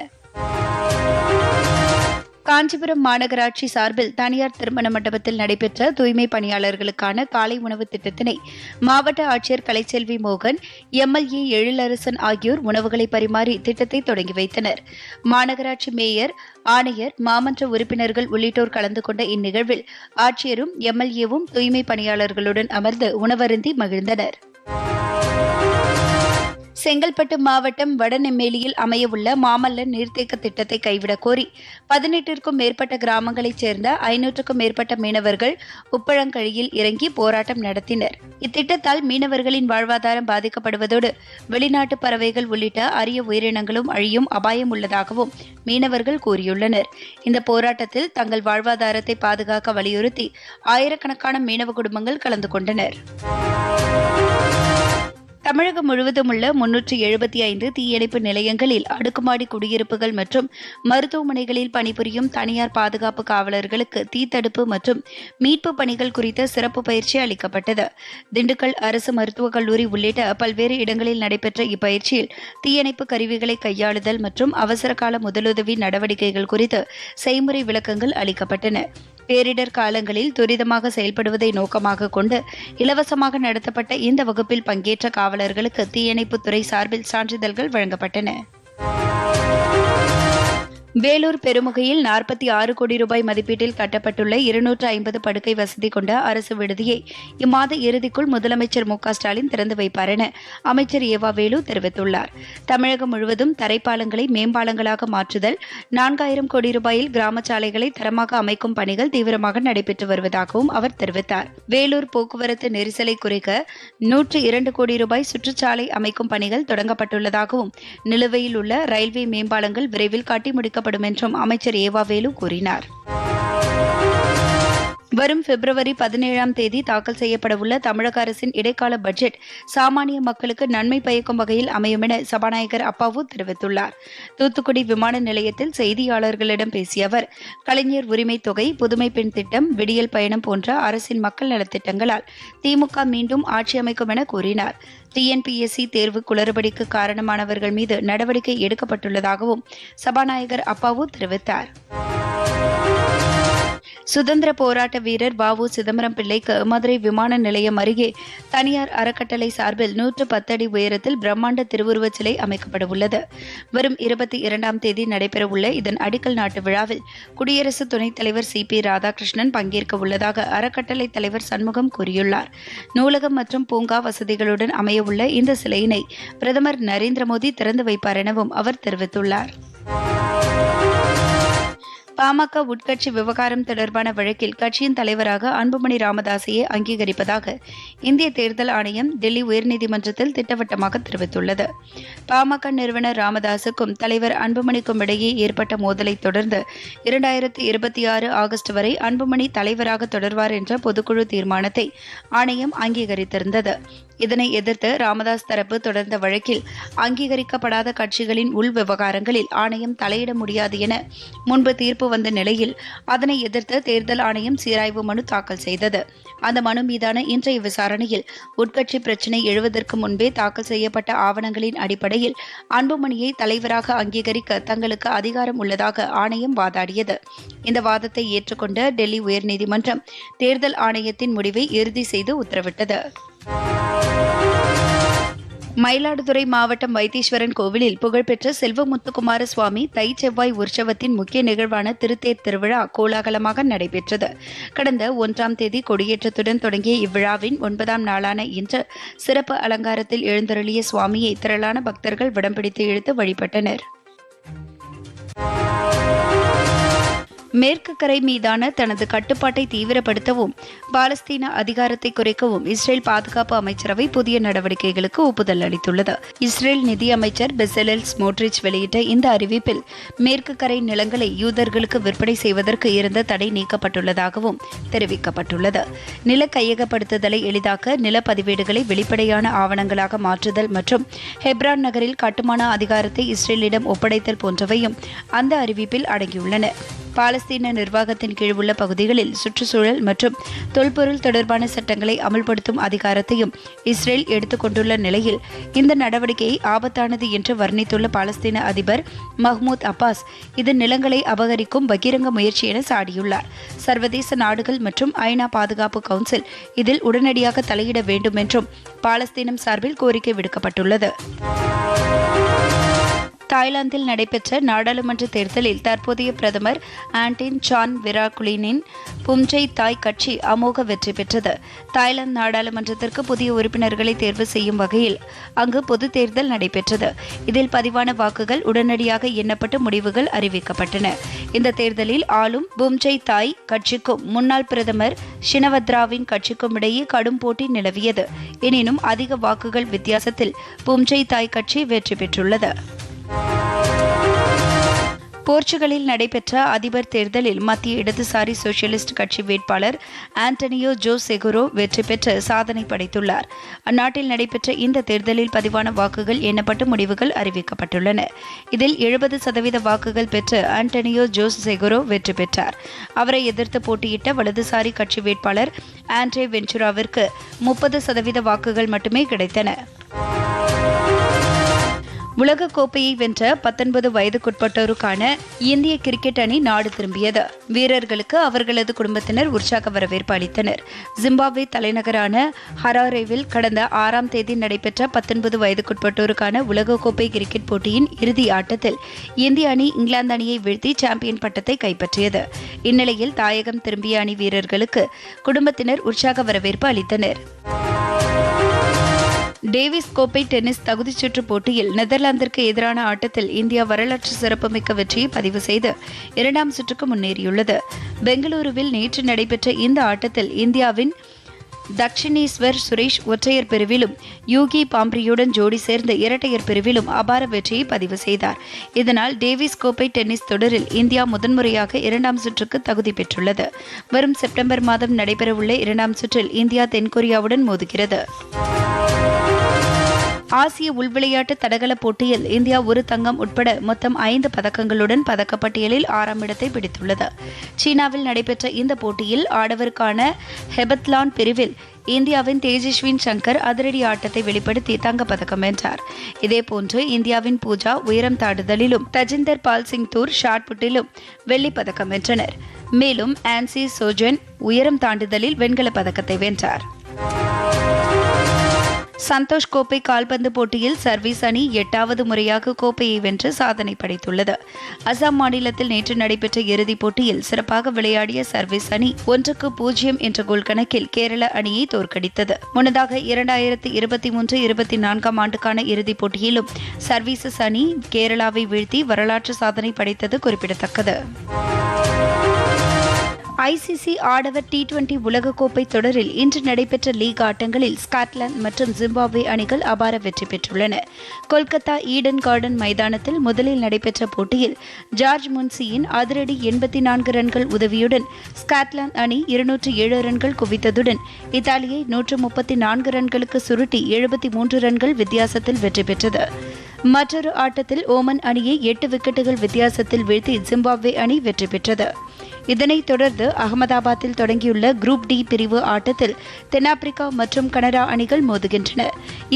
S2: காஞ்சிபுரம் மாநகராட்சி சார்பில் தனியார் திருமண மண்டபத்தில் நடைபெற்ற தூய்மை பணியாளர்களுக்கான காலை உணவு திட்டத்தினை மாவட்ட ஆட்சியர் கலைச்செல்வி மோகன் எம்எல்ஏ எழிலரசன் ஆகியோர் உணவுகளை பரிமாறி திட்டத்தை தொடங்கி வைத்தனர் மாநகராட்சி மேயர் ஆணையர் மாமன்ற உறுப்பினர்கள் உள்ளிட்டோர் கலந்து கொண்ட இந்நிகழ்வில் ஆட்சியரும் எம்எல்ஏவும் தூய்மை பணியாளர்களுடன் அமர்ந்து உணவருந்தி மகிழ்ந்தனர் செங்கல்பட்டு மாவட்டம் வடநெம்மேலியில் அமையவுள்ள மாமல்ல நீர்த்தேக்க திட்டத்தை கைவிடக் கோரி பதினெட்டிற்கும் மேற்பட்ட கிராமங்களைச் சேர்ந்த ஐநூற்றுக்கும் மேற்பட்ட மீனவர்கள் உப்பழங்கழியில் இறங்கி போராட்டம் நடத்தினர் இத்திட்டத்தால் மீனவர்களின் வாழ்வாதாரம் பாதிக்கப்படுவதோடு வெளிநாட்டு பறவைகள் உள்ளிட்ட அரிய உயிரினங்களும் அழியும் அபாயம் உள்ளதாகவும் மீனவர்கள் கூறியுள்ளனர் இந்த போராட்டத்தில் தங்கள் வாழ்வாதாரத்தை பாதுகாக்க வலியுறுத்தி ஆயிரக்கணக்கான மீனவ குடும்பங்கள் கலந்து கொண்டனர் தமிழகம் முழுவதும் உள்ள முன்னூற்றி எழுபத்தி ஐந்து தீயணைப்பு நிலையங்களில் அடுக்குமாடி குடியிருப்புகள் மற்றும் மருத்துவமனைகளில் பணிபுரியும் தனியார் பாதுகாப்பு காவலர்களுக்கு தீத்தடுப்பு மற்றும் மீட்பு பணிகள் குறித்த சிறப்பு பயிற்சி அளிக்கப்பட்டது திண்டுக்கல் அரசு மருத்துவக் கல்லூரி உள்ளிட்ட பல்வேறு இடங்களில் நடைபெற்ற இப்பயிற்சியில் தீயணைப்பு கருவிகளை கையாளுதல் மற்றும் அவசரகால முதலுதவி நடவடிக்கைகள் குறித்து செய்முறை விளக்கங்கள் அளிக்கப்பட்டன பேரிடர் காலங்களில் துரிதமாக செயல்படுவதை நோக்கமாக கொண்டு இலவசமாக நடத்தப்பட்ட இந்த வகுப்பில் பங்கேற்ற காவலர்களுக்கு தீயணைப்புத்துறை சார்பில் சான்றிதழ்கள் வழங்கப்பட்டன வேலூர் பெருமுகையில் நாற்பத்தி ஆறு கோடி ரூபாய் மதிப்பீட்டில் கட்டப்பட்டுள்ள இருநூற்று ஐம்பது படுக்கை வசதி கொண்ட அரசு விடுதியை இம்மாத இறுதிக்குள் முதலமைச்சர் மு ஸ்டாலின் திறந்து வைப்பார் என அமைச்சர் ஏவா வேலு தெரிவித்துள்ளார் தமிழகம் முழுவதும் தரைப்பாலங்களை மேம்பாலங்களாக மாற்றுதல் நான்காயிரம் கோடி ரூபாயில் கிராம சாலைகளை தரமாக அமைக்கும் பணிகள் தீவிரமாக நடைபெற்று வருவதாகவும் அவர் தெரிவித்தார் வேலூர் போக்குவரத்து நெரிசலை குறைக்க நூற்று இரண்டு கோடி ரூபாய் சுற்றுச்சாலை அமைக்கும் பணிகள் தொடங்கப்பட்டுள்ளதாகவும் நிலுவையில் உள்ள ரயில்வே மேம்பாலங்கள் விரைவில் காட்டி முடிக்க வழங்கப்படும் என்றும் அமைச்சர் ஏவாவேலு கூறினார் வரும் பிப்ரவரி பதினேழாம் தேதி தாக்கல் செய்யப்படவுள்ள தமிழக அரசின் இடைக்கால பட்ஜெட் சாமானிய மக்களுக்கு நன்மை பயக்கும் வகையில் அமையும் என சபாநாயகர் அப்பாவு தெரிவித்துள்ளார் தூத்துக்குடி விமான நிலையத்தில் செய்தியாளர்களிடம் பேசிய அவர் கலைஞர் உரிமை தொகை புதுமை பெண் திட்டம் விடியல் பயணம் போன்ற அரசின் மக்கள் நலத்திட்டங்களால் திமுக மீண்டும் ஆட்சி அமைக்கும் என கூறினார் டிஎன்பிஎஸ்சி தேர்வு குளறுபடிக்கு காரணமானவர்கள் மீது நடவடிக்கை எடுக்கப்பட்டுள்ளதாகவும் சபாநாயகர் அப்பாவு தெரிவித்தார் சுதந்திர போராட்ட வீரர் வாவு சிதம்பரம் பிள்ளைக்கு மதுரை விமான நிலையம் அருகே தனியார் அறக்கட்டளை சார்பில் நூற்று பத்தடி உயரத்தில் பிரம்மாண்ட திருவுருவச் சிலை அமைக்கப்பட உள்ளது வரும் இருபத்தி இரண்டாம் தேதி நடைபெறவுள்ள இதன் அடிக்கல் நாட்டு விழாவில் குடியரசு துணைத் தலைவர் சி பி ராதாகிருஷ்ணன் பங்கேற்க உள்ளதாக அறக்கட்டளை தலைவர் சண்முகம் கூறியுள்ளார் நூலகம் மற்றும் பூங்கா வசதிகளுடன் அமையவுள்ள இந்த சிலையினை பிரதமர் நரேந்திர மோடி திறந்து வைப்பார் எனவும் அவர் தெரிவித்துள்ளார் பாமக உட்கட்சி விவகாரம் தொடர்பான வழக்கில் கட்சியின் தலைவராக அன்புமணி ராமதாசையே அங்கீகரிப்பதாக இந்திய தேர்தல் ஆணையம் டெல்லி உயர்நீதிமன்றத்தில் திட்டவட்டமாக தெரிவித்துள்ளது பாமக நிறுவனர் ராமதாஸுக்கும் தலைவர் அன்புமணிக்கும் இடையே ஏற்பட்ட மோதலை தொடர்ந்து இரண்டாயிரத்தி இருபத்தி ஆறு ஆகஸ்ட் வரை அன்புமணி தலைவராக தொடர்வார் என்ற பொதுக்குழு தீர்மானத்தை ஆணையம் அங்கீகரித்திருந்தது இதனை எதிர்த்து ராமதாஸ் தரப்பு தொடர்ந்த வழக்கில் அங்கீகரிக்கப்படாத கட்சிகளின் உள் விவகாரங்களில் ஆணையம் தலையிட முடியாது என முன்பு தீர்ப்பு வந்த நிலையில் அதனை எதிர்த்து தேர்தல் ஆணையம் சீராய்வு மனு தாக்கல் செய்தது அந்த மனு மீதான இன்றைய விசாரணையில் உட்கட்சி பிரச்சினை எழுவதற்கு முன்பே தாக்கல் செய்யப்பட்ட ஆவணங்களின் அடிப்படையில் அன்புமணியை தலைவராக அங்கீகரிக்க தங்களுக்கு அதிகாரம் உள்ளதாக ஆணையம் வாதாடியது இந்த வாதத்தை ஏற்றுக்கொண்ட டெல்லி உயர்நீதிமன்றம் தேர்தல் ஆணையத்தின் முடிவை இறுதி செய்து உத்தரவிட்டது மயிலாடுதுறை மாவட்டம் வைத்தீஸ்வரன் கோவிலில் புகழ்பெற்ற செல்வமுத்துக்குமார சுவாமி தை செவ்வாய் உற்சவத்தின் முக்கிய நிகழ்வான திருத்தேர் திருவிழா கோலாகலமாக நடைபெற்றது கடந்த ஒன்றாம் தேதி கொடியேற்றத்துடன் தொடங்கிய இவ்விழாவின் ஒன்பதாம் நாளான இன்று சிறப்பு அலங்காரத்தில் எழுந்தருளிய சுவாமியை திரளான பக்தர்கள் விடம்பிடித்து இழுத்து வழிபட்டனர் மேற்கு கரை மீதான தனது கட்டுப்பாட்டை தீவிரப்படுத்தவும் பாலஸ்தீன அதிகாரத்தை குறைக்கவும் இஸ்ரேல் பாதுகாப்பு அமைச்சரவை புதிய நடவடிக்கைகளுக்கு ஒப்புதல் அளித்துள்ளது இஸ்ரேல் நிதி அமைச்சர் பெசலல் ஸ்மோட்ரிச் வெளியிட்ட இந்த அறிவிப்பில் மேற்கு கரை நிலங்களை யூதர்களுக்கு விற்பனை செய்வதற்கு இருந்த தடை நீக்கப்பட்டுள்ளதாகவும் தெரிவிக்கப்பட்டுள்ளது நில கையகப்படுத்துதலை எளிதாக்க நிலப்பதிவேடுகளை வெளிப்படையான ஆவணங்களாக மாற்றுதல் மற்றும் ஹெப்ரான் நகரில் கட்டுமான அதிகாரத்தை இஸ்ரேலிடம் ஒப்படைத்தல் போன்றவையும் அந்த அறிவிப்பில் அடங்கியுள்ளன பாலஸ்தீன நிர்வாகத்தின் கீழ் உள்ள பகுதிகளில் சுற்றுச்சூழல் மற்றும் தொல்பொருள் தொடர்பான சட்டங்களை அமல்படுத்தும் அதிகாரத்தையும் இஸ்ரேல் எடுத்துக்கொண்டுள்ள நிலையில் இந்த நடவடிக்கையை ஆபத்தானது என்று வர்ணித்துள்ள பாலஸ்தீன அதிபர் மஹ்மூத் அப்பாஸ் இது நிலங்களை அபகரிக்கும் பகிரங்க முயற்சி என சாடியுள்ளார் சர்வதேச நாடுகள் மற்றும் ஐநா பாதுகாப்பு கவுன்சில் இதில் உடனடியாக தலையிட வேண்டும் என்றும் பாலஸ்தீனம் சார்பில் கோரிக்கை விடுக்கப்பட்டுள்ளது தாய்லாந்தில் நடைபெற்ற நாடாளுமன்ற தேர்தலில் தற்போதைய பிரதமர் ஆண்டின் சான் விராகுலினின் பும்ஜை தாய் கட்சி அமோக வெற்றி பெற்றது தாய்லாந்து நாடாளுமன்றத்திற்கு புதிய உறுப்பினர்களை தேர்வு செய்யும் வகையில் அங்கு பொது தேர்தல் நடைபெற்றது இதில் பதிவான வாக்குகள் உடனடியாக எண்ணப்பட்டு முடிவுகள் அறிவிக்கப்பட்டன இந்த தேர்தலில் ஆளும் பும்ஜை தாய் கட்சிக்கும் முன்னாள் பிரதமர் ஷினவத்ராவின் கட்சிக்கும் இடையே கடும் போட்டி நிலவியது எனினும் அதிக வாக்குகள் வித்தியாசத்தில் பும்ஜை தாய் கட்சி வெற்றி பெற்றுள்ளது போர்ச்சுகலில் நடைபெற்ற அதிபர் தேர்தலில் மத்திய இடதுசாரி சோசியலிஸ்ட் கட்சி வேட்பாளர் ஆண்டனியோ ஜோ செகுரோ வெற்றி பெற்று சாதனை படைத்துள்ளார் அந்நாட்டில் நடைபெற்ற இந்த தேர்தலில் பதிவான வாக்குகள் எண்ணப்பட்டு முடிவுகள் அறிவிக்கப்பட்டுள்ளன இதில் எழுபது சதவீத வாக்குகள் பெற்று ஆண்டனியோ ஜோஸ் செகுரோ வெற்றி பெற்றார் அவரை எதிர்த்து போட்டியிட்ட வலதுசாரி கட்சி வேட்பாளர் ஆண்ட்ரே வென்சுராவிற்கு முப்பது சதவீத வாக்குகள் மட்டுமே கிடைத்தன உலகக்கோப்பையை வென்ற பத்தொன்பது வயதுக்குட்பட்டோருக்கான இந்திய கிரிக்கெட் அணி நாடு திரும்பியது வீரர்களுக்கு அவர்களது குடும்பத்தினர் உற்சாக வரவேற்பு அளித்தனர் ஜிம்பாப்வே தலைநகரான ஹராரேவில் கடந்த ஆறாம் தேதி நடைபெற்ற பத்தொன்பது வயதுக்குட்பட்டோருக்கான உலகக்கோப்பை கிரிக்கெட் போட்டியின் இறுதி ஆட்டத்தில் இந்திய அணி இங்கிலாந்து அணியை வீழ்த்தி சாம்பியன் பட்டத்தை கைப்பற்றியது இந்நிலையில் தாயகம் திரும்பிய அணி வீரர்களுக்கு குடும்பத்தினர் உற்சாக வரவேற்பு அளித்தனர் டேவிஸ் கோப்பை டென்னிஸ் சுற்று போட்டியில் நெதர்லாந்திற்கு எதிரான ஆட்டத்தில் இந்தியா வரலாற்று சிறப்புமிக்க வெற்றியை பதிவு செய்து இரண்டாம் சுற்றுக்கு முன்னேறியுள்ளது பெங்களூருவில் நேற்று நடைபெற்ற இந்த ஆட்டத்தில் இந்தியாவின் தக்ஷிணேஸ்வர் சுரேஷ் ஒற்றையர் பிரிவிலும் யூகி பாம்ப்ரியுடன் ஜோடி சேர்ந்த இரட்டையர் பிரிவிலும் அபார வெற்றியை பதிவு செய்தார் இதனால் டேவிஸ் கோப்பை டென்னிஸ் தொடரில் இந்தியா முதன்முறையாக இரண்டாம் சுற்றுக்கு தகுதி பெற்றுள்ளது வரும் செப்டம்பர் மாதம் நடைபெறவுள்ள இரண்டாம் சுற்றில் இந்தியா தென்கொரியாவுடன் மோதுகிறது ஆசிய உள்விளையாட்டு தடகள போட்டியில் இந்தியா ஒரு தங்கம் உட்பட மொத்தம் ஐந்து பதக்கங்களுடன் பதக்கப்பட்டியலில் ஆறாம் இடத்தை பிடித்துள்ளது சீனாவில் நடைபெற்ற இந்த போட்டியில் ஆடவருக்கான ஹெபத்லான் பிரிவில் இந்தியாவின் தேஜஸ்வின் சங்கர் அதிரடி ஆட்டத்தை வெளிப்படுத்தி தங்கப்பதக்கம் வென்றார் இதேபோன்று இந்தியாவின் பூஜா உயரம் தாடுதலிலும் தஜிந்தர் பால் சிங் தூர் ஷாட்புட்டிலும் வெள்ளிப்பதக்கம் வென்றனர் மேலும் ஆன்சி சோஜன் உயரம் தாண்டுதலில் வெண்கலப் பதக்கத்தை வென்றார் சந்தோஷ் கோப்பை கால்பந்து போட்டியில் சர்வீஸ் அணி எட்டாவது முறையாக கோப்பையை வென்று சாதனை படைத்துள்ளது அசாம் மாநிலத்தில் நேற்று நடைபெற்ற இறுதிப் போட்டியில் சிறப்பாக விளையாடிய சர்வீஸ் அணி ஒன்றுக்கு பூஜ்ஜியம் என்ற கோல் கணக்கில் கேரள அணியை தோற்கடித்தது முன்னதாக இரண்டாயிரத்தி இருபத்தி மூன்று இருபத்தி நான்காம் ஆண்டுக்கான இறுதிப் போட்டியிலும் சர்வீசஸ் அணி கேரளாவை வீழ்த்தி வரலாற்று சாதனை படைத்தது குறிப்பிடத்தக்கது ஐசிசி ஆடவர் டி டுவெண்டி உலகக்கோப்பை தொடரில் இன்று நடைபெற்ற லீக் ஆட்டங்களில் ஸ்காட்லாந்து மற்றும் ஜிம்பாப்வே அணிகள் அபார வெற்றி பெற்றுள்ளன கொல்கத்தா ஈடன் கார்டன் மைதானத்தில் முதலில் நடைபெற்ற போட்டியில் ஜார்ஜ் முன்சியின் அதிரடி எண்பத்தி நான்கு ரன்கள் உதவியுடன் ஸ்காட்லாந்து அணி இருநூற்று ஏழு ரன்கள் குவித்ததுடன் இத்தாலியை நூற்று முப்பத்தி நான்கு ரன்களுக்கு சுருட்டி எழுபத்தி மூன்று ரன்கள் வித்தியாசத்தில் வெற்றி பெற்றது மற்றொரு ஆட்டத்தில் ஓமன் அணியை எட்டு விக்கெட்டுகள் வித்தியாசத்தில் வீழ்த்தி ஜிம்பாப்வே அணி வெற்றி பெற்றது இதனைத் தொடர்ந்து அகமதாபாத்தில் தொடங்கியுள்ள குரூப் டி பிரிவு ஆட்டத்தில் தென்னாப்பிரிக்கா மற்றும் கனடா அணிகள் மோதுகின்றன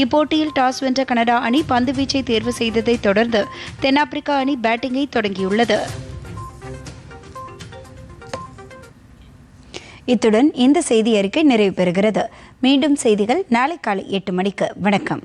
S2: இப்போட்டியில் டாஸ் வென்ற கனடா அணி பந்துவீச்சை தேர்வு செய்ததைத் தொடர்ந்து தென்னாப்பிரிக்கா அணி பேட்டிங்கை தொடங்கியுள்ளது இத்துடன் இந்த செய்தி அறிக்கை நிறைவு பெறுகிறது மீண்டும் செய்திகள் நாளை காலை எட்டு மணிக்கு வணக்கம்